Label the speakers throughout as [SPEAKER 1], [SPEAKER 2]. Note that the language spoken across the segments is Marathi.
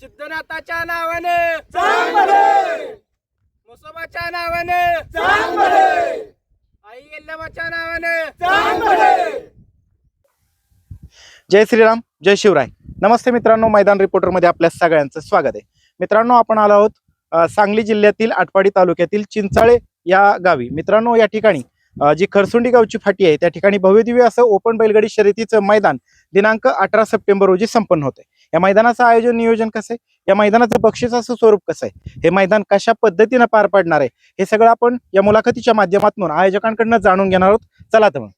[SPEAKER 1] सिद्धनाथाच्या नावाने. मुसोबाच्या नावाने. आई यल्लमाच्या नावाने.
[SPEAKER 2] जय श्रीराम जय शिवराय. नमस्ते मित्रांनो मैदान रिपोर्टरमध्ये आपल्या सगळ्यांचं स्वागत आहे. मित्रांनो आपण आलो आहोत सांगली जिल्ह्यातील आटपाडी तालुक्यातील चिंचाळे या गावी. मित्रांनो या ठिकाणी जी खरसुंडी गावची फाटी आहे त्या ठिकाणी भव्यदिव्य असं ओपन बैलगाडी शर्यतीचं मैदान दिनांक अठरा सप्टेंबर रोजी संपन्न होत आहे या मैदानाचं आयोजन नियोजन कसं आहे? या मैदानाचं बक्षिसाचं स्वरूप कसं आहे? हे मैदान कशा पद्धतीनं पार पाडणार आहे? हे सगळं आपण या मुलाखतीच्या माध्यमातून आयोजकांकडनं जाणून घेणार आहोत. चला तर मग.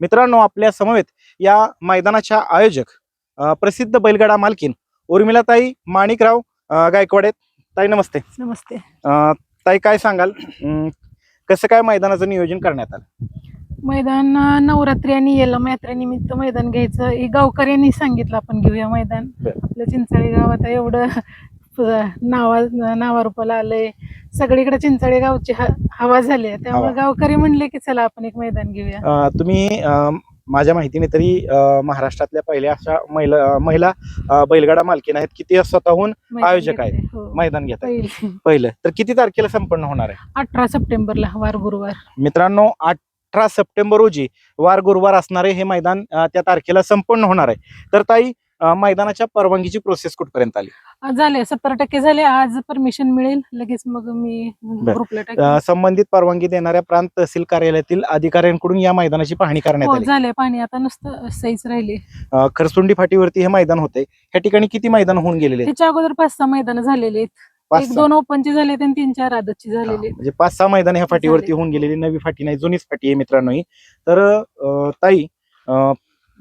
[SPEAKER 2] मित्रांनो आपल्या समवेत या मैदानाच्या आयोजक प्रसिद्ध बैलगाडा मालकीन उर्मिलाताई माणिकराव गायकवाड आहेत. ताई नमस्ते.
[SPEAKER 3] नमस्ते.
[SPEAKER 2] अ, ताई काय सांगाल? कसं काय मैदानाचं नियोजन करण्यात आलं?
[SPEAKER 3] मैदान अं, नवरात्री आणि यलम यात्रेनिमित्त मैदान घ्यायचं. हे गावकऱ्यांनी सांगितलं आपण घेऊया मैदान.
[SPEAKER 2] बरं.
[SPEAKER 3] आपलं चिंचाळी गाव आता एवढं नावा नावारूपाला आलंय. सगळीकडे चिंचाळी गावची ह- हवा झाली आहे. त्यामुळे
[SPEAKER 2] हवा.
[SPEAKER 3] गावकरी म्हणले की चला आपण एक मैदान घेऊया.
[SPEAKER 2] अ, तुम्ही अ, माझ्या माहितीने तरी महाराष्ट्रातल्या पहिल्या अशा महिला महिला बैलगाडा मालकीन आहेत की ते स्वतःहून आयोजक आहे.
[SPEAKER 3] घेतलंय. हो.
[SPEAKER 2] मैदान घेतात
[SPEAKER 3] पहिलं
[SPEAKER 2] पहिलं तर किती तारखेला संपन्न होणार आहे
[SPEAKER 3] अठरा सप्टेंबरला वार गुरुवार
[SPEAKER 2] मित्रांनो अठरा सप्टेंबर रोजी वार गुरुवार असणारे हे मैदान त्या तारखेला संपन्न होणार आहे तर ताई मैदानाच्या परवानगीची प्रोसेस कुठपर्यंत आली?
[SPEAKER 3] झाले. सत्तर टक्के झाले. आज परमिशन मिळेल. लगेच मग मी ग्रुपला
[SPEAKER 2] संबंधित परवानगी देणाऱ्या प्रांत तहसील कार्यालयातील अधिकाऱ्यांकडून या मैदानाची पाहणी करण्यात
[SPEAKER 3] हो
[SPEAKER 2] आली.
[SPEAKER 3] झाले. पाणी आता नुसतं सहीच राहिली.
[SPEAKER 2] खरसुंडी फाटीवरती हे मैदान होते. ह्या ठिकाणी किती मैदान होऊन गेलेले?
[SPEAKER 3] त्याच्या अगोदर पाच सहा मैदान झालेले आहेत. एक. दोन ओपनचे झाले आणि तीन चार आदतची झालेली
[SPEAKER 2] म्हणजे पाच सहा मैदान ह्या फाटीवरती. होऊन गेलेली. नवी फाटी नाही जुनीच फाटी आहे मित्रांनो ही. तर ताई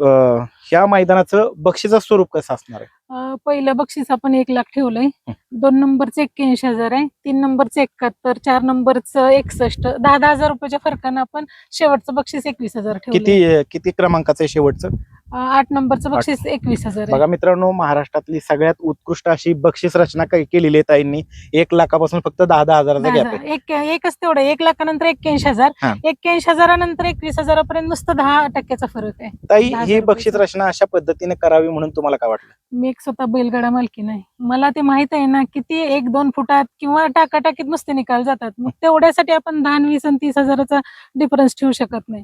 [SPEAKER 2] ह्या मैदानाचं बक्षीचं स्वरूप कसं असणार आहे?
[SPEAKER 3] पहिलं बक्षीस आपण एक लाख ठेवलंय. दोन नंबरचं एक्क्याऐंशी हजार आहे. तीन नंबरचं एकाहत्तर चार नंबरचं एकसष्ट. दहा दहा हजार रुपयाच्या फरकानं आपण शेवटचं बक्षीस एकवीस हजार ठेवलंय.
[SPEAKER 2] किती किती क्रमांकाचं आहे शेवटचं?
[SPEAKER 3] आठ नंबरचं बक्षीस एकवीस हजार
[SPEAKER 2] बघा मित्रांनो महाराष्ट्रातली सगळ्यात उत्कृष्ट अशी बक्षीस रचना काय केलेली आहे ताईंनी. एक लाखापासून फक्त दहा दहा हजाराचा गॅप. आहे.
[SPEAKER 3] एक एकच तेवढं एक लाखानंतर एक्क्याऐंशी हजार. एक्क्याऐंशी हजारानंतर एकवीस हजारापर्यंत नुसतं दहा टक्क्याचा फरक आहे.
[SPEAKER 2] ताई
[SPEAKER 3] दहा
[SPEAKER 2] ही
[SPEAKER 3] हजार
[SPEAKER 2] बक्षीस
[SPEAKER 3] रुपये.
[SPEAKER 2] रचना अशा पद्धतीने करावी म्हणून तुम्हाला काय वाटलं?
[SPEAKER 3] मी एक स्वतः बैलगाडा मालकी नाही मला ते माहीत आहे ना किती एक दोन फुटात किंवा टाकाटाकीत नुसते निकाल जातात. मग तेवढ्यासाठी आपण दहा वीस आणि तीस हजाराचा डिफरन्स ठेवू शकत नाही.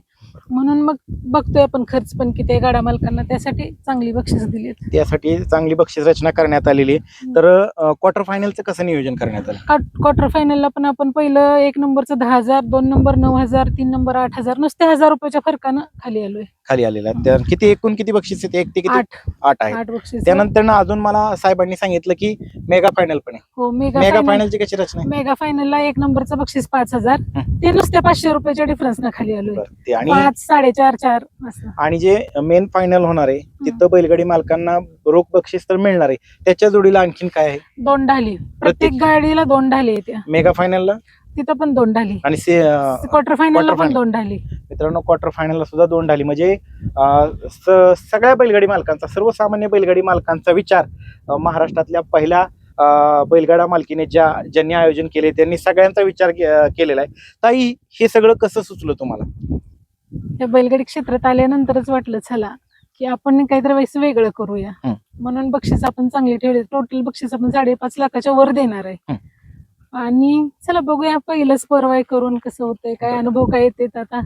[SPEAKER 3] म्हणून मग बघतोय आपण खर्च पण किती गाडा मालकांना त्यासाठी चांगली बक्षीस दिली
[SPEAKER 2] त्यासाठी चांगली बक्षीस रचना करण्यात आलेली आहे. तर क्वार्टर फायनलचं कसं नियोजन करण्यात आलं?
[SPEAKER 3] क्वार्टर फायनलला पण आपण पहिलं एक नंबरचं दहा हजार दोन नंबर नऊ हजार तीन नंबर आठ हजार नुसते हजार रुपयाच्या फरकानं खाली आलोय.
[SPEAKER 2] खाली आलेला. तर किती एकूण किती बक्षीस आहेत? एक ते किती?
[SPEAKER 3] आठ.
[SPEAKER 2] आठ आहे त्यानंतर अजून मला साहेबांनी सांगितलं की मेगा फायनल पण आहे.
[SPEAKER 3] हो मेगा
[SPEAKER 2] मेगा
[SPEAKER 3] फायनल
[SPEAKER 2] फायनलची कशी रचना आहे?
[SPEAKER 3] मेगा फायनलला एक नंबरचं बक्षीस पाच हजार.
[SPEAKER 2] हं.
[SPEAKER 3] ते नुसत्या पाचशे रुपयाच्या डिफरन्सनं खाली आलोय.
[SPEAKER 2] बरं, ते आणि
[SPEAKER 3] पाच साडेचार चार असं.
[SPEAKER 2] आणि जे मेन फायनल होणार आहे तिथं बैलगाडी मालकांना रोख बक्षीस तर मिळणार आहे. त्याच्या जोडीला आणखीन काय आहे?
[SPEAKER 3] दोन ढाली. प्रत्येक गाडीला दोन ढाली येत्या
[SPEAKER 2] मेगा फायनलला
[SPEAKER 3] तिथं पण दोन ढाली.
[SPEAKER 2] आणि से
[SPEAKER 3] क्वार्टर
[SPEAKER 2] quarter
[SPEAKER 3] पण. दोन ढाली.
[SPEAKER 2] मित्रांनो क्वार्टर फायनलला सुद्धा दोन ढाली. म्हणजे सगळ्या बैलगाडी मालकांचा सर्वसामान्य बैलगाडी मालकांचा विचार महाराष्ट्रातल्या पहिल्या बैलगाडा मालकीने ज्या ज्यांनी आयोजन केले त्यांनी सगळ्यांचा विचार केलेला आहे. ताई हे सगळं कसं सुचलं तुम्हाला?
[SPEAKER 3] या बैलगाडी क्षेत्रात आल्यानंतरच वाटलं चला की आपण काहीतरी वैस वेगळं करूया. म्हणून बक्षीस आपण चांगली ठेवले. टोटल बक्षीस आपण साडेपाच लाखाच्या वर देणार आहे. आणि चला बघूया पहिलंच परवाय करून कसं होतंय काय. अनुभव काय येते आता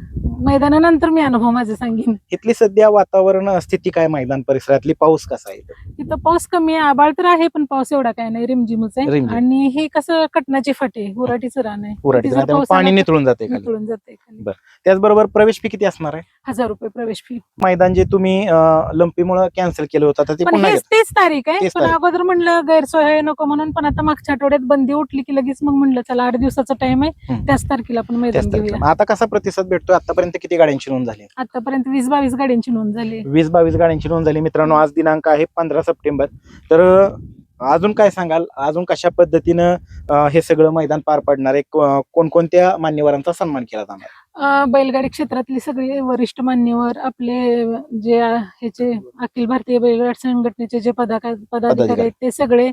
[SPEAKER 3] मैदानानंतर मी अनुभव माझे सांगेन
[SPEAKER 2] इथली सध्या वातावरण स्थिती काय मैदान परिसरातली पाऊस कसा आहे?
[SPEAKER 3] तिथं पाऊस कमी आहे आबाळ तर आहे पण पाऊस एवढा काय नाही रिमझिमच आहे
[SPEAKER 2] रिमझिम.
[SPEAKER 3] आणि हे कसं कटनाची फाटे उराटीचं रान आहे
[SPEAKER 2] त्यामुळे पाणी
[SPEAKER 3] तर
[SPEAKER 2] नितळून जाते खाली
[SPEAKER 3] नितळून जाते.
[SPEAKER 2] त्याचबरोबर प्रवेश फी किती असणार आहे
[SPEAKER 3] हजार रुपये प्रवेश फी
[SPEAKER 2] मैदान जे तुम्ही लंपीमुळे कॅन्सल केलं होतं आता ते
[SPEAKER 3] पण
[SPEAKER 2] पुन्हा
[SPEAKER 3] हेच तेच तारीख आहे
[SPEAKER 2] तेच
[SPEAKER 3] पण
[SPEAKER 2] तारीख.
[SPEAKER 3] अगोदर म्हणलं गैरसोय आहे नको म्हणून पण आता मागच्या आठवड्यात बंदी उठली की लगेच मग म्हणलं चला आठ दिवसाचा टाइम आहे
[SPEAKER 2] हम्म.
[SPEAKER 3] त्याच तारखेला आपण मैदान
[SPEAKER 2] त्याच.
[SPEAKER 3] घेऊया.
[SPEAKER 2] आता कसा प्रतिसाद भेटतोय? आतापर्यंत किती गाड्यांची नोंद झाली?
[SPEAKER 3] आतापर्यंत वीस बावीस गाड्यांची नोंद झाली.
[SPEAKER 2] वीस बावीस गाड्यांची नोंद झाली. मित्रांनो आज दिनांक आहे पंधरा सप्टेंबर. तर अं, अजून काय सांगाल? अजून कशा पद्धतीनं अं, हे सगळं मैदान पार पडणार आहे? को- कोणकोणत्या मान्यवरांचा सन्मान केला जाणार
[SPEAKER 3] बैलगाडी क्षेत्रातली सगळे वरिष्ठ मान्यवर आपले जे ह्याचे अखिल भारतीय बैलगाडी संघटनेचे जे पदाका पदाधिकारी आहेत ते सगळे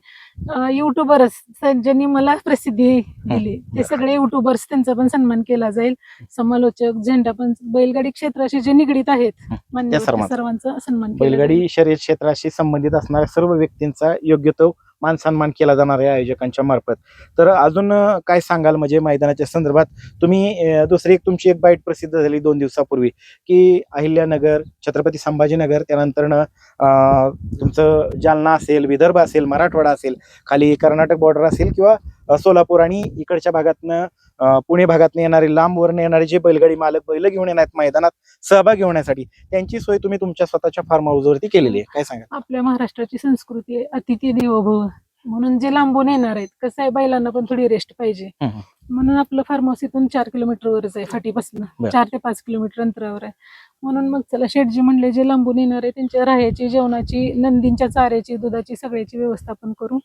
[SPEAKER 3] युट्यूबर्स ज्यांनी मला प्रसिद्धी दिली ते सगळे युट्यूबर्स त्यांचा पण सन्मान केला जाईल समालोचक झेंडा पण बैलगाडी क्षेत्राशी जे निगडीत आहेत मान्यवर
[SPEAKER 2] सर्वांचा.
[SPEAKER 3] सन्मान.
[SPEAKER 2] बैलगाडी शर्यत क्षेत्राशी संबंधित असणाऱ्या सर्व व्यक्तींचा योग्य तो मान सन्मान केला जाणार आहे आयोजकांच्या मार्फत. तर अजून काय सांगाल म्हणजे मैदानाच्या संदर्भात? तुम्ही दुसरी एक तुमची एक बाईट प्रसिद्ध झाली दोन दिवसापूर्वी की अहिल्यानगर छत्रपती संभाजीनगर त्यानंतर तुमचं जालना असेल विदर्भ असेल मराठवाडा असेल खाली कर्नाटक बॉर्डर असेल किंवा सोलापूर आणि इकडच्या भागातनं पुणे भागातनं येणारे लांबवरनं येणारे जे बैलगाडी मालक बैल घेऊन येणार आहेत मैदानात सहभागी होण्यासाठी त्यांची सोय तुम्ही तुमच्या स्वतःच्या फार्म हाऊसवरती केलेली आहे. काय सांगा
[SPEAKER 3] आपल्या महाराष्ट्राची संस्कृती आहे, अतिथी देवो भव म्हणून जे लांबून येणार आहेत कसं आहे बैलांना पण थोडी रेस्ट पाहिजे. म्हणून आपलं फार्मसीतून चार किलोमीटर वरच आहे फाटीपासून.
[SPEAKER 2] बरं.
[SPEAKER 3] चार ते पाच किलोमीटर अंतरावर आहे. म्हणून मग चला शेटजी म्हणले जे लांबून येणार आहे त्यांच्या राहायची जेवणाची नंदींच्या चाऱ्याची दुधाची सगळ्याची व्यवस्थापन करू.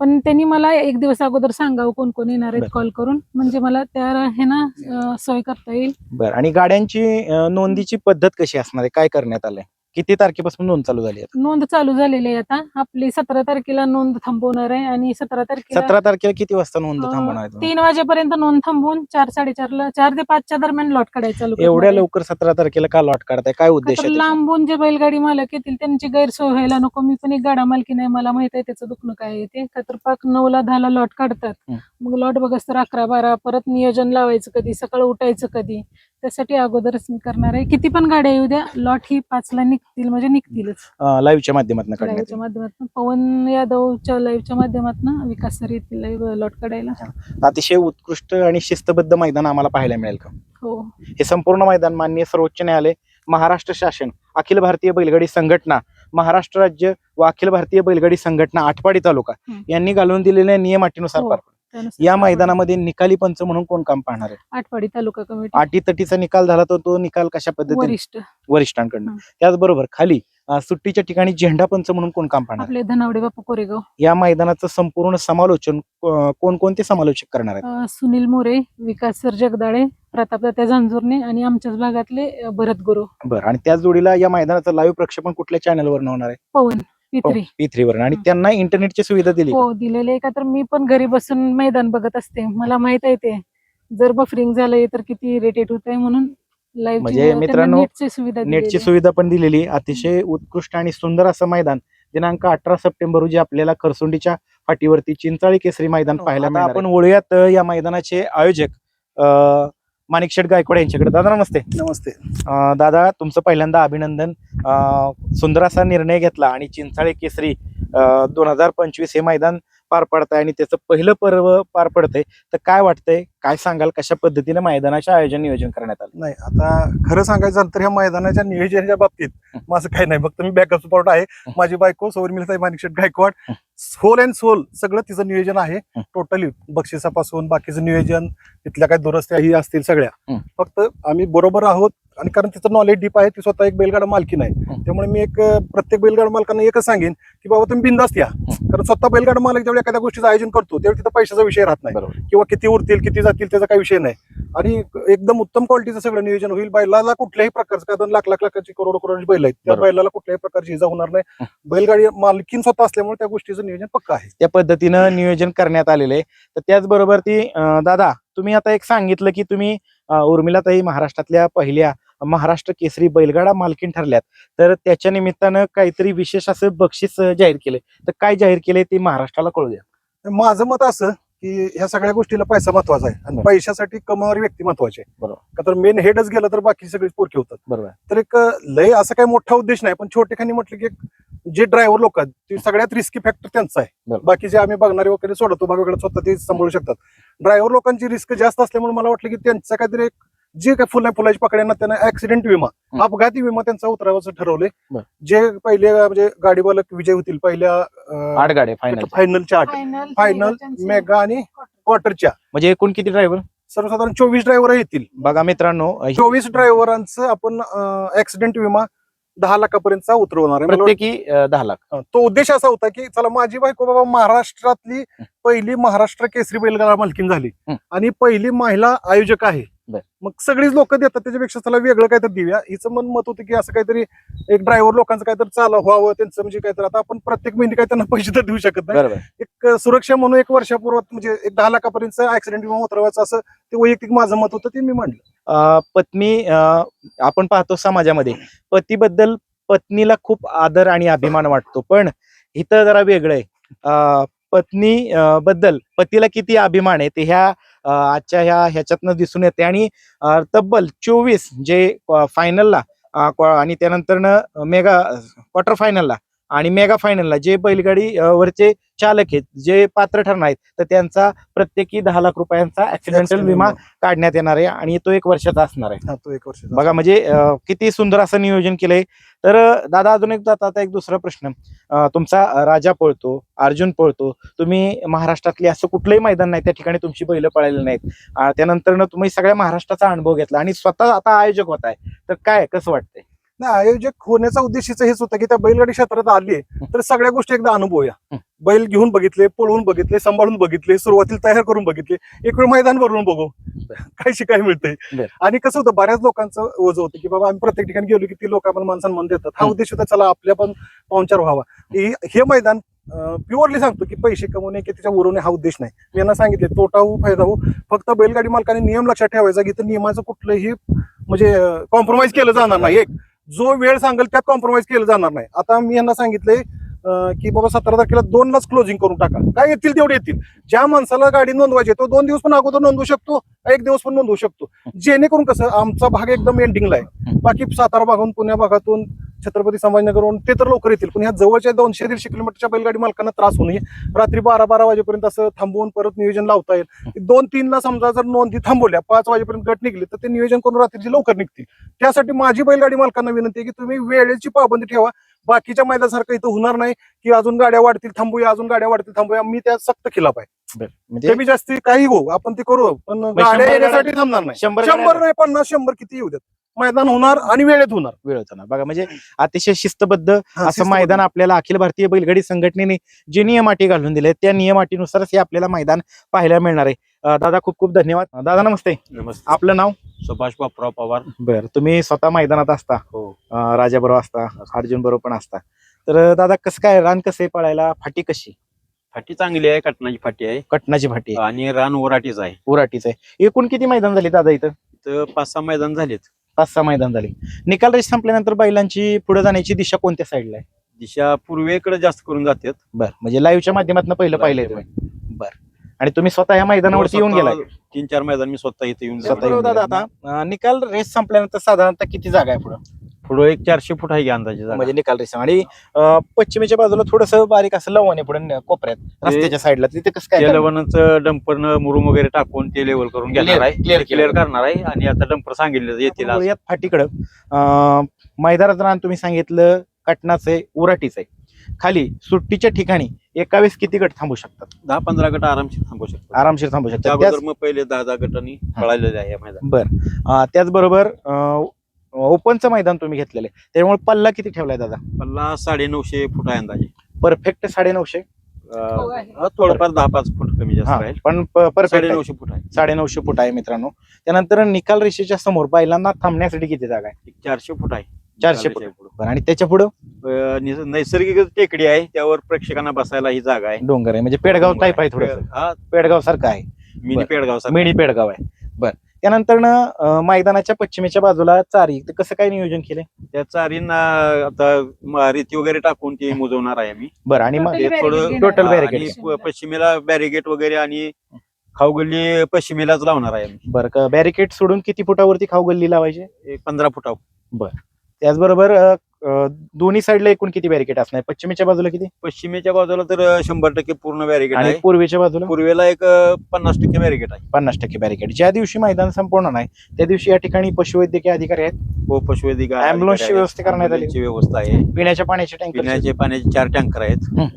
[SPEAKER 3] पण त्यांनी मला एक दिवस अगोदर सांगावं कोण कोण येणार आहेत. कॉल करून. म्हणजे मला त्या हे ना सोय करता येईल.
[SPEAKER 2] बरं आणि गाड्यांची नोंदीची पद्धत कशी असणार आहे? काय करण्यात आलंय? किती तारखेपासून नोंद चालू झाली
[SPEAKER 3] नोंद चालू झालेली आहे आता. आपली सतरा तारखेला नोंद थांबवणार आहे आणि सतरा तारखेला
[SPEAKER 2] सतरा तारखेला किती वाजता नोंद
[SPEAKER 3] अं,
[SPEAKER 2] थांबवणार आहे तुम्ही?
[SPEAKER 3] तीन वाजेपर्यंत नोंद थांबवून चार साडेचारला चार ते पाचच्या दरम्यान लॉट काढायचं चालू करणार
[SPEAKER 2] एवढ्या
[SPEAKER 3] आहे.
[SPEAKER 2] लवकर सतरा तारखेला का लॉट काढताय? काय उद्देश
[SPEAKER 3] का तर
[SPEAKER 2] आहे त्याचा?
[SPEAKER 3] लांबून जे बैलगाडी मालक येतील त्यांची गैरसोय व्हायला नको. मी पण एक गाडा मालकी नाही. मला माहीत आहे त्याचं दुखणं काय आहे ते. का तर पाक नऊला दहाला लॉट काढतात.
[SPEAKER 2] हं.
[SPEAKER 3] मग लॉट बघस तर अकरा बारा परत नियोजन लावायचं कधी? सकाळ उठायचं कधी? त्यासाठी अगोदरच मी करणार आहे. किती पण गाड्या येऊ द्या लॉट ही पाचला निघतील म्हणजे निघतीलच.
[SPEAKER 2] लाईव्हच्या माध्यमातून
[SPEAKER 3] लाईव्हच्या. माध्यमातून. पवन यादवच्या लाईव्हच्या माध्यमातून विकास सर येतील लाईव्ह लॉट काढायला.
[SPEAKER 2] अतिशय उत्कृष्ट आणि शिस्तबद्ध मैदान आम्हाला पाहायला मिळेल का?
[SPEAKER 3] हो.
[SPEAKER 2] हे संपूर्ण मैदान माननीय सर्वोच्च न्यायालय महाराष्ट्र शासन अखिल भारतीय बैलगाडी संघटना महाराष्ट्र राज्य व अखिल भारतीय बैलगाडी संघटना आटपाडी तालुका. यांनी घालून दिलेल्या नियम अटीनुसार
[SPEAKER 3] हो.
[SPEAKER 2] पार या मैदानामध्ये निकाली पंच म्हणून कोण काम पाहणार आहे?
[SPEAKER 3] आटपाडी तालुका कमिटी.
[SPEAKER 2] अटी तटीचा निकाल झाला तर तो निकाल कशा पद्धतीने?
[SPEAKER 3] वरिष्ठ.
[SPEAKER 2] वरिष्ठांकडनं. त्याचबरोबर खाली अं, सुट्टीच्या ठिकाणी झेंडा पंच म्हणून कोण काम पाहणार?
[SPEAKER 3] आपले धनावडे बापू कोरेगाव.
[SPEAKER 2] या मैदानाचं संपूर्ण समालोचन अं, कोणकोणते समालोचक करणार आहेत?
[SPEAKER 3] अ, सुनील मोरे विकास सर जगदाळे प्रतापदात्या जांजूरने आणि आमच्याच भागातले अ, भरत गुरु.
[SPEAKER 2] बरं आणि त्याच जोडीला या मैदानाचं लाईव्ह प्रक्षेपण कुठल्या चॅनलवर होणार आहे?
[SPEAKER 3] पवन.
[SPEAKER 2] पी थ्री वर आणि
[SPEAKER 3] हं.
[SPEAKER 2] त्यांना इंटरनेटची सुविधा दिली?
[SPEAKER 3] हो दिलेले आहे का तर मी पण घरी बसून मैदान बघत असते. मला माहीत आहे ते. जर बफरिंग झालंय तर किती रेटेड होत आहे म्हणून लाईव्ह
[SPEAKER 2] म्हणजे मित्रांनो,
[SPEAKER 3] नेटची सुविधा
[SPEAKER 2] पण दिलेली. अतिशय उत्कृष्ट आणि सुंदर असं मैदान. दिनांक अठरा सप्टेंबर रोजी आपल्याला खरसुंडीच्या फाटीवरती चिंचाळी केसरी मैदान पाहायला
[SPEAKER 3] आता
[SPEAKER 2] मिळणार आपण वळूयात अं, या मैदानाचे आयोजक अं, माणिकशेठ गायकवाड यांच्याकडे. दादा नमस्ते.
[SPEAKER 4] नमस्ते.
[SPEAKER 2] अं, दादा तुमचं पहिल्यांदा अभिनंदन. अं, सुंदर असा निर्णय घेतला आणि चिंचाळे केसरी दोन हजार पंचवीस हे मैदान पार पडतंय आणि त्याचं पहिलं पर्व पार पडतंय तर काय वाटतंय? काय सांगाल? कशा पद्धतीने मैदानाचे आयोजन नियोजन करण्यात आलं?
[SPEAKER 4] नाही आता खरं सांगायचं झालं तर ह्या मैदानाच्या नियोजनाच्या बाबतीत माझं काही नाही. फक्त मी बॅकअप सपोर्ट आहे. माझी बायको सौरमिलताई Maniksheth Gaikwad sole and sole सगळं तिचं नियोजन आहे.
[SPEAKER 2] हं.
[SPEAKER 4] टोटली बक्षिसापासून बाकीचं नियोजन तिथल्या काही दुरस्त्याही असतील सगळ्या. फक्त आम्ही बरोबर आहोत. आणि कारण तिचं नॉलेज डीप आहे ती स्वतः एक बैलगाडा मालकी नाही.
[SPEAKER 2] हं.
[SPEAKER 4] त्यामुळे मी एक प्रत्येक बैलगाडा मालकांना एकच सांगेन की बाबा तुम्ही बिंदास्त या. कारण स्वतः बैलगाडा मालक जेव्हा एखाद्या गोष्टीचं आयोजन करतो त्यावेळी तिथं पैशाचा विषय राहत नाही. किंवा किती उरतील किती जातील त्याचा काही विषय नाही. आणि एकदम उत्तम क्वालिटीचं सगळं नियोजन होईल. बैलाला कुठल्याही प्रकारचं कारण लाख लाख लाखाची करोड करोडची बैल आहेत. त्या. बैलाला कुठल्याही प्रकारची इजा होणार नाही. बैलगाडी मालकीन स्वतः असल्यामुळे त्या गोष्टीचं नियोजन पक्का आहे.
[SPEAKER 2] त्या पद्धतीनं नियोजन करण्यात आलेलं आहे. तर त्याचबरोबर ती दादा तुम्ही आता एक सांगितलं की तुम्ही उर्मिलाताई महाराष्ट्रातल्या पहिल्या महाराष्ट्र केसरी बैलगाडा मालकीन ठरल्यात. तर त्याच्या निमित्तानं काहीतरी विशेष असं बक्षीस जाहीर केले तर काय जाहीर केले ते महाराष्ट्राला कळू द्या.
[SPEAKER 4] माझं मत असं की ह्या सगळ्या गोष्टीला पैसा महत्त्वाचा आहे. आणि. पैशासाठी कमावणारी व्यक्ती महत्वाची आहे
[SPEAKER 2] बरोबर.
[SPEAKER 4] तर मेन हेडच गेलं तर बाकी सगळी पोरकी होतात.
[SPEAKER 2] बरोबर
[SPEAKER 4] तर एक लय असा काही मोठा उद्देश नाही पण छोटेखानी म्हटलं की एक जे ड्रायव्हर लोक आहेत ते सगळ्यात रिस्की फॅक्टर त्यांचा आहे.
[SPEAKER 2] बरोबर.
[SPEAKER 4] बाकीचे आम्ही बघणारे वगैरे सोडतो बाबा स्वतः ते सांभाळू शकतात. ड्रायव्हर लोकांची रिस्क जास्त असल्यामुळे मला वाटलं की त्यांचा काहीतरी एक जे काही फुला फुलाची पकड्यांना त्यांना ऍक्सिडेंट विमा
[SPEAKER 2] हं.
[SPEAKER 4] अपघाती विमा त्यांचा उतरावाचं ठरवलंय.
[SPEAKER 2] बरं.
[SPEAKER 4] जे पहिले म्हणजे गाडी मालक विजय होतील पहिल्या
[SPEAKER 2] आठ गाड्या फायनल
[SPEAKER 4] फायनलच्या आठ.
[SPEAKER 3] फायनल
[SPEAKER 4] मेगा आणि क्वार्टरच्या
[SPEAKER 2] म्हणजे एकूण किती ड्रायव्हर
[SPEAKER 4] सर्वसाधारण चोवीस ड्रायव्हर येतील.
[SPEAKER 2] बघा मित्रांनो अं,
[SPEAKER 4] चोवीस ड्रायव्हरांचं आपण ऍक्सिडेंट विमा दहा लाखापर्यंतचा उतरवणार आहे. मला
[SPEAKER 2] प्रत्येकी अं, दहा लाख.
[SPEAKER 4] वाटतं, तो उद्देश असा होता की चला माझी बायको बाबा महाराष्ट्रातली पहिली महाराष्ट्र केसरी बैलगाडा मालकीन झाली.
[SPEAKER 2] हं.
[SPEAKER 4] आणि पहिली महिला आयोजक आहे.
[SPEAKER 2] बर.
[SPEAKER 4] मग सगळीच लोक देतात त्याच्यापेक्षा त्याला वेगळं काहीतरी देऊया. हिचं मन मत होतं की असं काहीतरी एक ड्रायव्हर लोकांचं काहीतरी चालू व्हावं त्यांचं म्हणजे काहीतरी. आता आपण प्रत्येक महिने काही त्यांना पैसे तर देऊ शकत नाही.
[SPEAKER 2] बरोबर.
[SPEAKER 4] एक सुरक्षा म्हणून एक वर्षापूर्वी म्हणजे एक दहा लाखापर्यंत ऍक्सिडेंट विमा उतरवायचं असं ते वैयक्तिक माझं मत होतं ते मी मांडलं.
[SPEAKER 2] अ, पत्नी अ, आपण पाहतो समाजामध्ये पतीबद्दल पत्नीला खूप आदर आणि अभिमान वाटतो पण इथं जरा वेगळं आहे. अ, पत्नी अ, बद्दल पतीला किती अभिमान आहे ते ह्या आजच्या ह्या ह्याच्यातनं दिसून येते. आणि तब्बल चोवीस जे फायनलला आणि त्यानंतरनं मेगा क्वार्टर फायनलला आणि मेगा फायनलला जे बैलगाडी वरचे चालक आहेत जे पात्र ठरणार आहेत तर त्यांचा प्रत्येकी दहा लाख रुपयांचा ऍक्सिडेंटल विमा काढण्यात येणार आहे आणि तो एक वर्षाचा असणार आहे.
[SPEAKER 4] तो एक वर्ष
[SPEAKER 2] बघा म्हणजे किती सुंदर असं नियोजन केलंय. तर दादा अजून एक आता एक दुसरा प्रश्न. तुमचा राजा पळतो अर्जुन पळतो. तुम्ही महाराष्ट्रातले असं कुठलंही मैदान नाही त्या ठिकाणी तुमची बैलं पळायला नाहीत. त्यानंतर तुम्ही सगळ्या महाराष्ट्राचा अनुभव घेतला आणि स्वतः आता आयोजक होताय. तर काय कसं वाटतंय?
[SPEAKER 4] नाही आयोजक होण्याचा उद्देशीच हेच होतं की त्या बैलगाडी क्षेत्रात आली तर सगळ्या गोष्टी एकदा अनुभवूया. बैल घेऊन बघितले पळवून बघितले सांभाळून बघितले सुरुवातीला तयार करून बघितले एक वेळ मैदान भरून बघू काय शिकायला मिळतंय. आणि कसं होतं बऱ्याच लोकांचं ओझ होतं की बाबा आम्ही प्रत्येक ठिकाणी गेलो की ती लोक आपण माणसांना मन देतात. हा. उद्देश होता चला आपल्या पण पाहुणचार व्हावा. हे. मैदान प्युअरली सांगतो की पैसे कमवणे की त्याच्या उरवणे हा उद्देश नाही. मी यांना सांगितले तोटा हो फायदा हो फक्त बैलगाडी मालकाने नियम लक्षात ठेवायचा की इथं नियमाचं कुठलंही म्हणजे कॉम्प्रोमाइज केलं जाणार नाही. एक. जो वेळ सांगेल त्यात कॉम्प्रोमाइज केलं जाणार नाही. आता मी यांना सांगितले की बाबा सतरा तारखेला दोनलाच क्लोजिंग करून टाका. काय येतील तेवढे येतील. ज्या माणसाला गाडी नोंदवायची तो दोन दिवस पण अगोदर नोंदवू शकतो एक दिवस पण नोंदवू शकतो. जेणेकरून कसं आमचा भाग एकदम एंडिंगला आहे. बाकी सातारा भागातून पुण्या भागातून छत्रपती संभाजीनगरवरून ते तर लवकर येतील. पण ह्या जवळच्या दोनशे दीडशे किलोमीटरच्या बैलगाडी मालकांना त्रास होऊ नये. रात्री बारा बारा वाजेपर्यंत असं थांबवून परत नियोजन लावता येईल. दोन तीनला समजा जर नोंदी थांबवल्या पाच वाजेपर्यंत गट निघले तर ते नियोजन करून रात्रीची लवकर निघतील. त्यासाठी माझी बैलगाडी मालकांना विनंती आहे की तुम्ही वेळेची पाबंदी ठेवा. बाकीच्या मैदानासारखं इथं होणार नाही की अजून गाड्या वाढतील थांबूया अजून गाड्या वाढतील थांबूया. मी त्या सक्त खिलाफ आहे ते मी जास्ती काही हो आपण ते करू पण गाड्या येण्यासाठी थांबणार नाही.
[SPEAKER 2] शंभर
[SPEAKER 4] नाही पन्नास शंभर किती येऊ देत? मैदान होणार आणि वेळेत होणार.
[SPEAKER 2] वेळ होता ना बघा म्हणजे अतिशय शिस्तबद्ध असं मैदान आपल्याला अखिल भारतीय बैलगाडी संघटनेने जे नियम अटी घालून दिले त्या नियम अटीनुसारच हे आपल्याला मैदान पाहायला मिळणार आहे. अं, दादा खूप खूप धन्यवाद. दादा नमस्ते.
[SPEAKER 5] नमस्ते.
[SPEAKER 2] आपलं नाव?
[SPEAKER 5] सुभाष बापराव पवार.
[SPEAKER 2] बर तुम्ही स्वतः मैदानात असता.
[SPEAKER 5] हो.
[SPEAKER 2] राजा बरोबर असता अर्जुन बरोबर पण असता. तर दादा कसं काय रान कसं आहे पळायला? फाटी कशी?
[SPEAKER 5] फाटी चांगली आहे कटनाची फाटी आहे.
[SPEAKER 2] कटनाची फाटी आहे,
[SPEAKER 5] आणि रान ओराटीच आहे.
[SPEAKER 2] उराटीच आहे. एकूण किती मैदान झाली दादा इथं?
[SPEAKER 5] तर पाच सहा मैदान झालेत.
[SPEAKER 2] पाच सहा मैदान झाली. निकाल रेस संपल्यानंतर बैलांची पुढे जाण्याची दिशा कोणत्या साईडला आहे?
[SPEAKER 5] दिशा पूर्वेकडे जास्त करून जातात.
[SPEAKER 2] बर म्हणजे लाईव्हच्या माध्यमातून पहिलं पाहिलंय तुम्ही. बर. आणि तुम्ही स्वतः या मैदानावरती येऊन गेलाय?
[SPEAKER 5] तीन चार मैदान मी स्वतः इथे येऊन
[SPEAKER 2] स्वतः दादा आता अं, निकाल रेस संपल्यानंतर साधारणतः किती जागा आहे पुढे?
[SPEAKER 5] पुढे एक चारशे फूट आहे की अंदाजे जागा.
[SPEAKER 2] म्हणजे निकाल रेस आणि अं, पश्चिमेच्या बाजूला थोडस बारीक असं लव आहे पुढे कोपऱ्यात रस्त्याच्या साईडला. तिथे कसं काय
[SPEAKER 5] ते? लवणाचं डंपरनं मुरुम वगैरे टाकून ते लेवल करून घेणार
[SPEAKER 2] Clear-
[SPEAKER 5] आहे क्लिअर
[SPEAKER 2] केलं.
[SPEAKER 5] करणार आहे. आणि आता डंपर सांगितलं येतील आज.
[SPEAKER 2] यात फाटीकडं अं, मैदानात रान तुम्ही सांगितलं कटनाचं आहे उराटीचं आहे. खाली सुट्टीच्या ठिकाणी एका वेळेस किती गट थांबू शकतात?
[SPEAKER 5] दहा पंधरा गट आरामशीर थांबू शकतो
[SPEAKER 2] आरामशीर थांबू
[SPEAKER 5] त्या
[SPEAKER 2] शकतात त्याच
[SPEAKER 5] अगोदर मग पहिले दहा दहा गटांनी पळालेले आहे या मैदान
[SPEAKER 2] बर. अं, त्याचबरोबर अं, ओपनचं मैदान तुम्ही घेतलेलं आहे. त्यामुळे पल्ला किती ठेवलाय दादा?
[SPEAKER 5] पल्ला साडे नऊशे फूट आहे अंदाजे.
[SPEAKER 2] परफेक्ट साडे नऊशे
[SPEAKER 5] थोडंफार दहा पाच फूट कमी जास्त राहील.
[SPEAKER 2] पण परफेक्ट
[SPEAKER 5] साडे नऊशे फूट आहे.
[SPEAKER 2] साडे नऊशे फूट आहे मित्रांनो. त्यानंतर निकाल रेषेच्या समोर बैलांना थांबण्यासाठी किती जागा आहे?
[SPEAKER 5] चारशे फूट आहे.
[SPEAKER 2] चारशे फूट. बरं आणि त्याच्या पुढं?
[SPEAKER 5] नैसर्गिक टेकडी आहे त्यावर प्रेक्षकांना बसायला ही जागा आहे.
[SPEAKER 2] डोंगर आहे. म्हणजे पेडगाव टाईप आहे थोडं पेडगाव सारखं आहे.
[SPEAKER 5] मिनी. पेडगाव
[SPEAKER 2] मिनी पेडगाव आहे. त्यानंतर मैदानाच्या पश्चिमेच्या बाजूला चारी तर कसं काय नियोजन केलंय?
[SPEAKER 5] त्या चारींना आता म- रेती वगैरे टाकून ते मुजवणार आहे आम्ही
[SPEAKER 2] बरं आणि मग
[SPEAKER 5] ते थोडं
[SPEAKER 3] barricade.
[SPEAKER 2] Total
[SPEAKER 3] घेणार.
[SPEAKER 2] barricade.
[SPEAKER 5] आणि प- पश्चिमेला बॅरिगेट वगैरे आणि खाऊगल्ली पश्चिमेलाच लावणार आहे आम्ही.
[SPEAKER 2] बरं बॅरिकेड सोडून किती फुटावरती खाऊ गल्ली लावायचे?
[SPEAKER 5] एक पंधरा फुटा
[SPEAKER 2] त्याचबरोबर दोन्ही साईडला एकूण किती बॅरिकेड असणार? पश्चिमेच्या बाजूला किती?
[SPEAKER 5] पश्चिमेच्या बाजूला तर शंभर टक्के पूर्ण
[SPEAKER 2] आणि
[SPEAKER 5] आहे.
[SPEAKER 2] पूर्वेच्या बाजूला?
[SPEAKER 5] पूर्वेला एक पन्नास टक्के बॅरिगेट आहे.
[SPEAKER 2] पन्नास टक्के बॅरिकेड ज्या दिवशी मैदान संपूर्ण नाही त्या दिवशी या ठिकाणी पशुवैद्यकीय अधिकारी आहेत?
[SPEAKER 5] हो पशुवैदिका
[SPEAKER 2] Ambulance ची व्यवस्था करण्यात आली.
[SPEAKER 5] व्यवस्था आहे.
[SPEAKER 2] पिण्याच्या पाण्याचे टँकर
[SPEAKER 5] पिण्याचे पाण्याचे चार टँकर आहेत.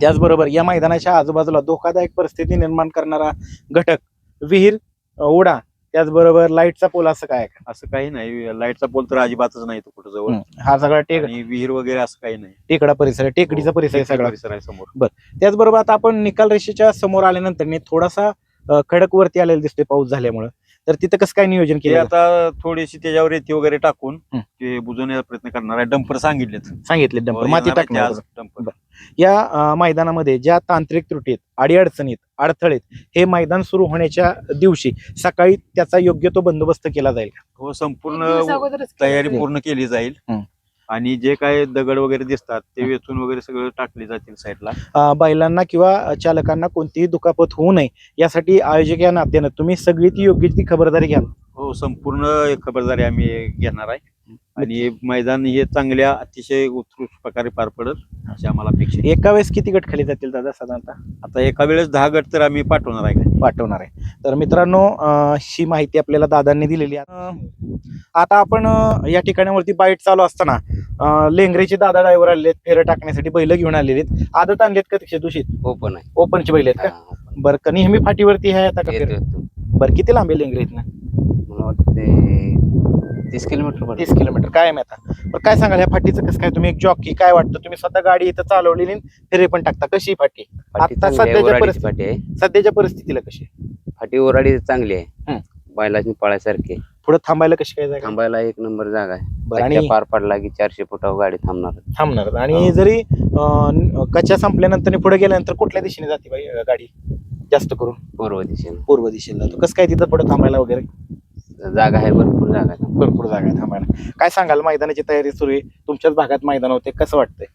[SPEAKER 2] त्याचबरोबर या मैदानाच्या आजूबाजूला धोकादायक परिस्थिती निर्माण करणारा घटक विहीर ओढा त्याचबरोबर लाईटचा पोल असं काय? आहे का?
[SPEAKER 5] असं काही नाही. लाईटचा पोल तर अजिबातच नाही तो कुठं जवळ.
[SPEAKER 2] हा सगळा टेक
[SPEAKER 5] आणि विहीर वगैरे असं काही नाही.
[SPEAKER 2] टेकडा परिसर आहे. टेकडीचा परिसर आहे सगळा.
[SPEAKER 5] परिसर आहे समोर.
[SPEAKER 2] त्याचबरोबर आता आपण निकाल रेषेच्या समोर आल्यानंतर नी थोडासा अ, खडक वरती आलेला दिसतोय पाऊस झाल्यामुळं. तर तिथं कसं काय नियोजन
[SPEAKER 5] ते
[SPEAKER 2] केलं
[SPEAKER 5] आता थोडीशी त्याच्यावर रेती वगैरे टाकून
[SPEAKER 2] हं.
[SPEAKER 5] ते बुजवण्याचा प्रयत्न करणार आहे. डंपर सांगितलेत.
[SPEAKER 2] सांगितले डंपर.
[SPEAKER 5] हो,
[SPEAKER 2] माती टाकणार
[SPEAKER 5] डंपर.
[SPEAKER 2] या मैदानामध्ये ज्या तांत्रिक त्रुटीत अडीअडचणीत अडथळेत हे मैदान सुरू होण्याच्या दिवशी सकाळी त्याचा योग्य तो बंदोबस्त केला जाईल
[SPEAKER 5] हो संपूर्ण तयारी
[SPEAKER 3] जाईल.
[SPEAKER 5] पूर्ण केली जाईल. आणि जे काय दगड वगैरे दिसतात ते वेचून वगैरे सगळं टाकले जातील साईडला.
[SPEAKER 2] बैलांना किंवा चालकांना कोणतीही दुखापत होऊ नये यासाठी आयोजक या नात्यानं तुम्ही सगळी ती योग्य ती खबरदारी घ्याल.
[SPEAKER 5] हो संपूर्ण खबरदारी आम्ही घेणार आहे. आणि मैदान हे चांगल्या अतिशय उत्कृष्ट प्रकारे पार पडत अशी आम्हाला अपेक्षा आहे.
[SPEAKER 2] एका वेळेस किती गट खाली जातील दादा साधारणतः?
[SPEAKER 5] आता एका वेळेस दहा गट तर आम्ही पाठवणार आहे
[SPEAKER 2] पाठवणार आहे. तर मित्रांनो अं, ही माहिती आपल्याला दादांनी दिलेली आहे. अं, आता आपण अं, या ठिकाणावरती बाईट चालू असताना अं, लेंगरेचे दादा ड्रायव्हर आलेले आहेत फेरं टाकण्यासाठी बैल घेऊन आलेले आहेत. आदत आणलेत का तिथे दूषित
[SPEAKER 6] ओपन आहे.
[SPEAKER 2] ओपनचे बैल आहेत का?
[SPEAKER 6] हा,
[SPEAKER 2] बरं का नेहमी फाटीवरती आहे आता का
[SPEAKER 6] येतो
[SPEAKER 2] फेरं?
[SPEAKER 6] येतो
[SPEAKER 2] बरं किती लांब आहे लेंगरे
[SPEAKER 6] मला वाटते तीस किलोमीटर पडते
[SPEAKER 2] तीस किलोमीटर. काय आहे आता. बरं काय सांगाल ह्या फाटीचं कसं काय? तुम्ही एक जॉकी काय वाटतं? तुम्ही स्वतः गाडी इथं चालवलेली आणि फेरे पण टाकता. कशी ही फाटी?
[SPEAKER 6] फाटी
[SPEAKER 2] आता
[SPEAKER 6] चांगली आहे
[SPEAKER 2] सध्याच्या
[SPEAKER 6] ओराडीची
[SPEAKER 2] परिस्थितीत-
[SPEAKER 6] फाटी आहे.
[SPEAKER 2] सध्याच्या परिस्थितीला कशी?
[SPEAKER 6] फाटी ओराडी चांगली
[SPEAKER 2] हं.
[SPEAKER 6] आहे बैलाची पळायसारखी आहे.
[SPEAKER 2] पुढे थांबायला कशी काय जागा?
[SPEAKER 6] थांबायला एक नंबर जागा आहे.
[SPEAKER 2] बरं आणि
[SPEAKER 6] धक्का पार पडला की चारशे फुटावर गाडी थांबणार.
[SPEAKER 2] थांबणार. आणि जरी अं, कच्च्या संपल्यानंतर पुढे गेल्यानंतर कुठल्या दिशेने जाते बाई अं, गाडी? जास्त करून?
[SPEAKER 6] पूर्व दिशेने.
[SPEAKER 2] पूर्व दिशेला कसं काय तिथं पुढे थांबायला वगैरे?
[SPEAKER 6] जागा आहे भरपूर जागा आहे.
[SPEAKER 2] भरपूर जागा आहे थांबायला. काय सांगाल मैदानाची तयारी सुरू आहे? तुमच्याच भागात मैदान होते कसं वाटतंय?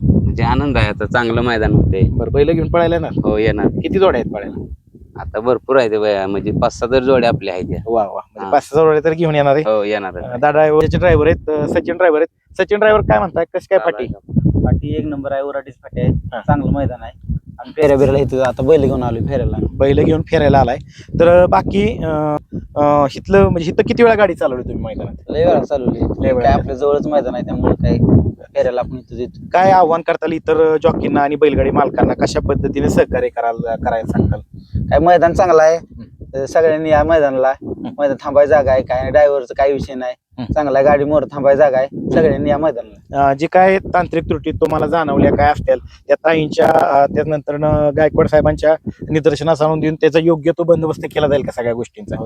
[SPEAKER 6] म्हणजे आनंद आहे आता चांगलं मैदान होते.
[SPEAKER 2] बरं बैल घेऊन पळायला ना
[SPEAKER 6] हो येणार.
[SPEAKER 2] किती जोड्या आहेत पळायला?
[SPEAKER 6] आता भरपूर आहे ते बया, म्हणजे पाच सहा जर जोड्या आपल्या आहेत.
[SPEAKER 2] वा वा. म्हणजे
[SPEAKER 6] हा.
[SPEAKER 2] पाच सहा जोड्या तर घेऊन येणार आहे?
[SPEAKER 6] हो येणार
[SPEAKER 2] दादा ड्रायव्हरचे ड्रायव्हर आहेत अं, सचिन ड्रायव्हर आहेत. सचिन ड्रायव्हर काय म्हणताय कशी काय फाटी
[SPEAKER 7] पाठी? एक नंबर आहे ओराटीच फाटी आहे.
[SPEAKER 2] हा.
[SPEAKER 7] चांगलं मैदान आहे. आणि फेऱ्या बिऱ्याला इथं आता बैल घेऊन आलो फेऱ्याला.
[SPEAKER 2] बैल घेऊन फिरायला आलाय. तर बाकी अं, अं, इथलं म्हणजे इथं किती वेळा गाडी चालवली तुम्ही मैदानात?
[SPEAKER 7] लय वेळा चालवली.
[SPEAKER 2] लय वेळा.
[SPEAKER 7] काय आपल्या जवळच मैदान आहे त्यामुळे काय फेऱ्याला आपण इथं येतो
[SPEAKER 2] काय आव्हान करताल इतर जॉकींना आणि बैलगाडी मालकांना? कशा पद्धतीने सहकार्य करायला करायला सांगताल
[SPEAKER 7] काय मैदान चांगलं आहे. सगळ्यांनी या मैदानाला मैदान थांबायची जागा आहे काय ड्रायव्हरचा काही विषय नाही. चांगला गाडी मोर थांबायची जागा आहे. सगळ्यांनी या मैदानाला.
[SPEAKER 2] अं, जे काय तांत्रिक त्रुटी तुम्हाला जाणवल्या काय असतील त्या ताईंच्या अं, त्यानंतर गायकवाड साहेबांच्या निदर्शनास आणून देऊन त्याचा योग्य तो बंदोबस्त केला जाईल का सगळ्या गोष्टींचा?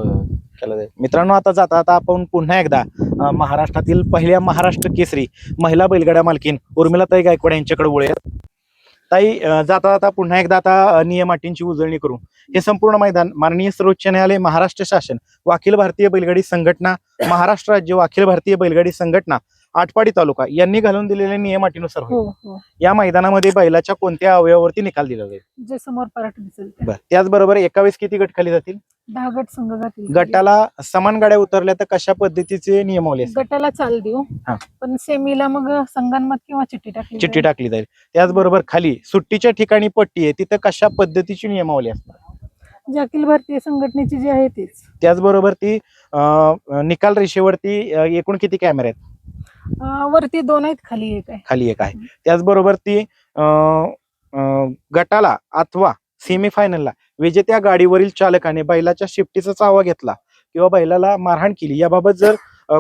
[SPEAKER 7] केलं जाईल.
[SPEAKER 2] मित्रांनो आता जाता आता आपण पुन्हा एकदा अं, महाराष्ट्रातील पहिल्या महाराष्ट्र केसरी महिला बैलगाड्या मालकीन उर्मिलाताई गायकवाड यांच्याकडे वळूया ताई जाता जाता पुन्हा एकदा आता नियम अटींची उजळणी करू. हे संपूर्ण मैदान माननीय सर्वोच्च न्यायालय महाराष्ट्र शासन व अखिल भारतीय बैलगाडी संघटना महाराष्ट्र राज्य व अखिल भारतीय बैलगाडी संघटना आटपाडी तालुका यांनी घालून दिलेल्या नियम अटीनुसार.
[SPEAKER 3] हो हो.
[SPEAKER 2] या मैदानामध्ये बैलाच्या कोणत्या अवयवावरती निकाल दिला जाईल?
[SPEAKER 3] जे समोर पराठ दिसेल.
[SPEAKER 2] त्याचबरोबर एका वेळेस किती गट खाली जातील?
[SPEAKER 3] दहा गट संघ जातील
[SPEAKER 2] गटाला समान गाड्या उतरल्या तर कशा पद्धतीचे नियमावली असतील?
[SPEAKER 3] गटाला चाल देऊ.
[SPEAKER 2] हा.
[SPEAKER 3] पण सेमीला मग संगणमत किंवा चिठ्ठी टाकली
[SPEAKER 2] चिठ्ठी
[SPEAKER 3] जाईल.
[SPEAKER 2] टाकली जाईल. त्याचबरोबर खाली सुट्टीच्या ठिकाणी पट्टी आहे तिथं कशा पद्धतीची नियमावली असणार
[SPEAKER 3] जे अखिल भारतीय संघटनेची जी आहे तीच.
[SPEAKER 2] त्याचबरोबर ती अं, निकाल रेषेवरती अं, एकूण किती कॅमेरे आहेत?
[SPEAKER 3] अं, वरती दोन आहेत खाली एक आहे.
[SPEAKER 2] खाली एक आहे. त्याचबरोबर ती अं, अं, गटाला अथवा सेमीफायनलला विजेत्या गाडीवरील चालकाने बैलाच्या शिफ्टीचा चावा घेतला किंवा बैलाला मारहाण केली. याबाबत जर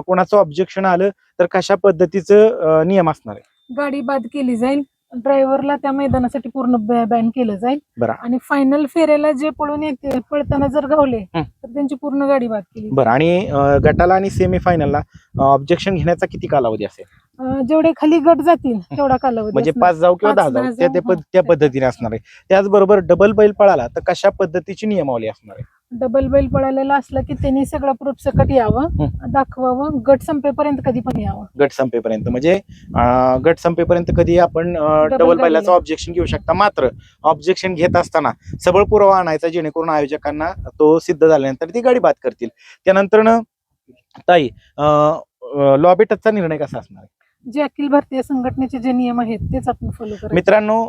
[SPEAKER 2] कोणाचं ऑब्जेक्शन आलं तर कशा पद्धतीचं नियम असणार आहे?
[SPEAKER 3] गाडी बाद केली जाईल. ड्रायव्हरला त्या मैदानासाठी पूर्ण बॅन केलं जाईल.
[SPEAKER 2] बरं.
[SPEAKER 3] आणि फायनल फेऱ्याला जे पळून येते पळताना जर गावले. तर त्यांची पूर्ण गाडी बाद केली
[SPEAKER 2] बरं. आणि गटाला आणि सेमीफायनलला ऑब्जेक्शन घेण्याचा किती कालावधी असेल?
[SPEAKER 3] जेवढे खाली गट जातील तेवढा कालावधी
[SPEAKER 2] म्हणजे. पाच जाऊ किंवा दहा जाऊ त्या त्या त्या
[SPEAKER 3] हा.
[SPEAKER 2] पद्धतीने असणार आहे. त्याचबरोबर डबल बैल पळाला तर कशा पद्धतीची नियमावली असणार आहे?
[SPEAKER 3] डबल बैल पळालेला असला की त्यांनी सगळं प्रूफ सकट यावं दाखवावं गट संपेपर्यंत कधी पण यावं.
[SPEAKER 2] गट संपेपर्यंत. म्हणजे गट संपेपर्यंत कधी आपण डबल. बैलाचं ऑब्जेक्शन घेऊ शकता. मात्र ऑब्जेक्शन घेत असताना सबळ पुरावा आणायचा जेणेकरून आयोजकांना तो सिद्ध झाल्यानंतर ती गाडी बाद करतील. त्यानंतर ताई लॉबी टचचा निर्णय कसा असणार आहे?
[SPEAKER 3] जे अखिल भारतीय संघटनेचे जे नियम आहेत तेच आपण फॉलो करायचे.
[SPEAKER 2] मित्रांनो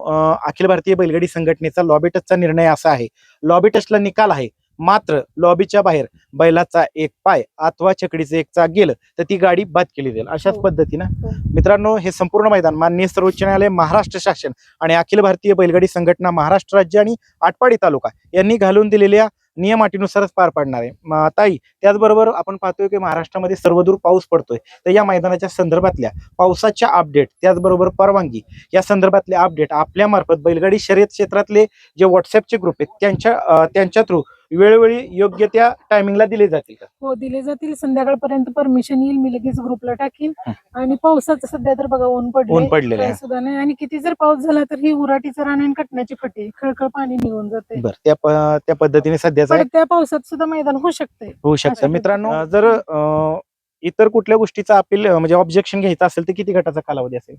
[SPEAKER 2] अखिल भारतीय बैलगाडी संघटनेचा लॉबी टचचा निर्णय असा आहे. लॉबी टचला निकाल आहे. मात्र लॉबीच्या बाहेर बैलाचा एक पाय अथवा चकडीचं एक चाक गेलं तर ती गाडी बाद केली जाईल. अशाच
[SPEAKER 3] हो.
[SPEAKER 2] पद्धतीनं.
[SPEAKER 3] हो.
[SPEAKER 2] मित्रांनो हे संपूर्ण मैदान माननीय सर्वोच्च न्यायालय महाराष्ट्र शासन आणि अखिल भारतीय बैलगाडी संघटना महाराष्ट्र राज्य आणि आटपाडी तालुका यांनी घालून दिलेल्या नियम अटीनुसारच पार पाडणार आहे. ताई त्याचबरोबर आपण पाहतोय की महाराष्ट्रामध्ये सर्वदूर पाऊस पडतोय. तर या मैदानाच्या संदर्भातल्या पावसाच्या अपडेट त्याचबरोबर परवानगी या संदर्भातले अपडेट आपल्यामार्फत बैलगाडी शर्यत क्षेत्रातले जे व्हॉट्सअपचे ग्रुप आहेत त्यांच्या त्यांच्या थ्रू वेळोवेळी योग्य त्या टायमिंगला दिले जातील का?
[SPEAKER 3] हो दिले जातील. संध्याकाळपर्यंत परमिशन येईल मी लगेच ग्रुपला टाकीन. आणि पावसाचं सध्या तर बघा ऊन
[SPEAKER 2] ऊन
[SPEAKER 3] पडले
[SPEAKER 2] पडलेलं आहे.
[SPEAKER 3] सुद्धा नाही. आणि किती जर पाऊस झाला तर ही उराटीचं रान आणि कटण्याची फटी खळखळ पाणी निघून जाते.
[SPEAKER 2] बरं त्या प- त्या पद्धतीने सध्याचा
[SPEAKER 3] पण त्या पावसात सुद्धा मैदान होऊ शकते
[SPEAKER 2] होऊ शकतं. मित्रांनो. जर अं, इतर कुठल्या गोष्टीचा अपील म्हणजे ऑब्जेक्शन घ्यायचं असेल तर किती गटाचा कालावधी असेल?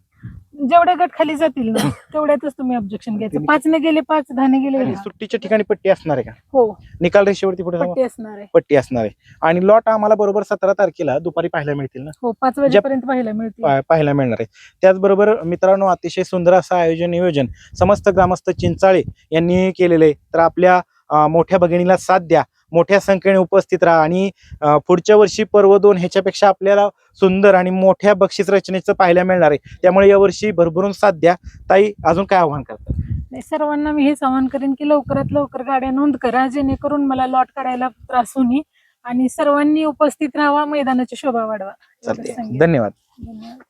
[SPEAKER 3] जेवढे गट खाली जातील ना तेवढ्यातच तुम्ही ऑब्जेक्शन घ्यायचं. पाच ने गेले पाच दहा ने गेले.
[SPEAKER 2] आणि
[SPEAKER 3] दहा.
[SPEAKER 2] सुट्टीच्या ठिकाणी पट्टी असणार आहे का?
[SPEAKER 3] हो.
[SPEAKER 2] निकाल रेषेवरती पुढे
[SPEAKER 3] पट्टी असणार आहे.
[SPEAKER 2] पट्टी असणार आहे. आणि लॉट आम्हाला बरोबर सतरा तारखेला दुपारी पाहायला मिळतील ना?
[SPEAKER 3] हो पाच वाजेपर्यंत पाहायला मिळतील.
[SPEAKER 2] पा- पाहायला मिळणार आहे. त्याचबरोबर मित्रांनो अतिशय सुंदर असं आयोजन नियोजन समस्त ग्रामस्थ चिंचाळे यांनी केलेलं आहे. तर आपल्या मोठ्या भगिनीला साथ द्या. मोठ्या संख्येने उपस्थित राहा आणि पुढच्या वर्षी पर्व दोन ह्याच्यापेक्षा आपल्याला सुंदर आणि मोठ्या बक्षीस रचनेचं पाहायला मिळणार आहे. त्यामुळे यावर्षी भरभरून साथ द्या. ताई अजून काय आव्हान करतात
[SPEAKER 3] नाही, सर्वांना मी हेच आवाहन करेन की लवकरात लवकर गाड्या नोंद करा जेणेकरून मला लॉट काढायला त्रास होईल आणि सर्वांनी उपस्थित राहावा मैदानाची शोभा वाढवा.
[SPEAKER 2] धन्यवाद.
[SPEAKER 3] धन्यवाद.